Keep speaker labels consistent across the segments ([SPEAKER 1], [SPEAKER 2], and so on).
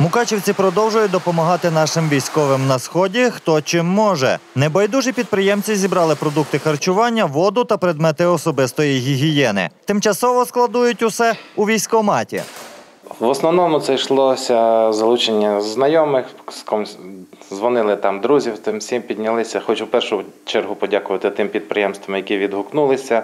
[SPEAKER 1] Мукачівці продовжують допомагати нашим військовим на сході, хто чим може. Небайдужі підприємці зібрали продукти харчування, воду та предмети особистої гігієни. Тимчасово складують усе у військоматі.
[SPEAKER 2] В основному це йшлося залучення знайомих, дзвонили там друзів, тим всім піднялися. Хочу в першу чергу подякувати тим підприємствам, які відгукнулися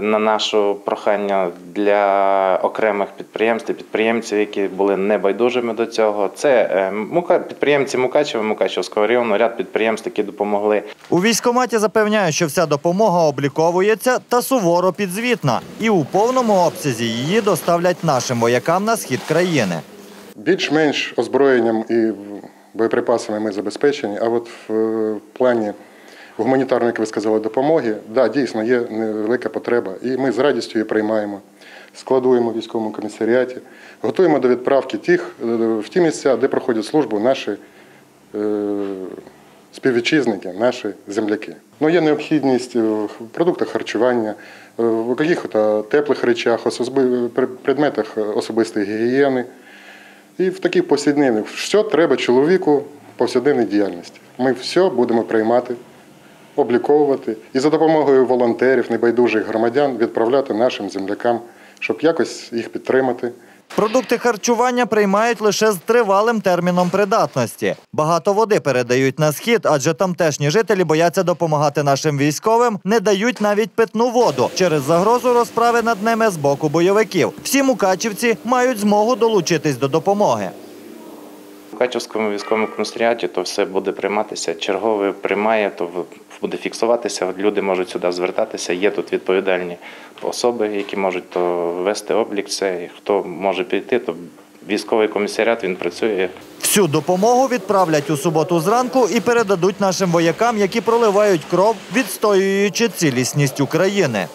[SPEAKER 2] на наше прохання для окремих підприємств, і підприємців, які були небайдужими до цього. Це е, Мука- підприємці Мукачева, Мукачевського району, ряд підприємств, які допомогли
[SPEAKER 1] У військоматі запевняють, що вся допомога обліковується та суворо підзвітна, і у повному обсязі її доставлять нашим воякам на схід країни.
[SPEAKER 3] Більш-менш озброєнням і боєприпасами ми забезпечені, а от в е, плані гуманітарної, як ви сказали, допомоги, да, дійсно є невелика потреба, і ми з радістю її приймаємо, складуємо в військовому комісаріаті, готуємо до відправки тих е, в ті місця, де проходять службу наші е, співвітчизники, наші земляки. Ну, є необхідність в продуктах харчування, е, в якихось теплих речах, особи- пр- предметах особистої гігієни. І в таких повсякденних, що треба чоловіку повсякденній діяльності. Ми все будемо приймати, обліковувати і за допомогою волонтерів, небайдужих громадян відправляти нашим землякам, щоб якось їх підтримати.
[SPEAKER 1] Продукти харчування приймають лише з тривалим терміном придатності. Багато води передають на схід, адже тамтешні жителі бояться допомагати нашим військовим, не дають навіть питну воду через загрозу розправи над ними з боку бойовиків. Всі мукачівці мають змогу долучитись до допомоги.
[SPEAKER 2] В Качівському військовому комісаріаті то все буде прийматися. Черговий приймає, то буде фіксуватися. Люди можуть сюди звертатися. Є тут відповідальні особи, які можуть то вести облік. Це і хто може піти, то військовий комісаріат він працює.
[SPEAKER 1] Всю допомогу відправлять у суботу зранку і передадуть нашим воякам, які проливають кров, відстоюючи цілісність України.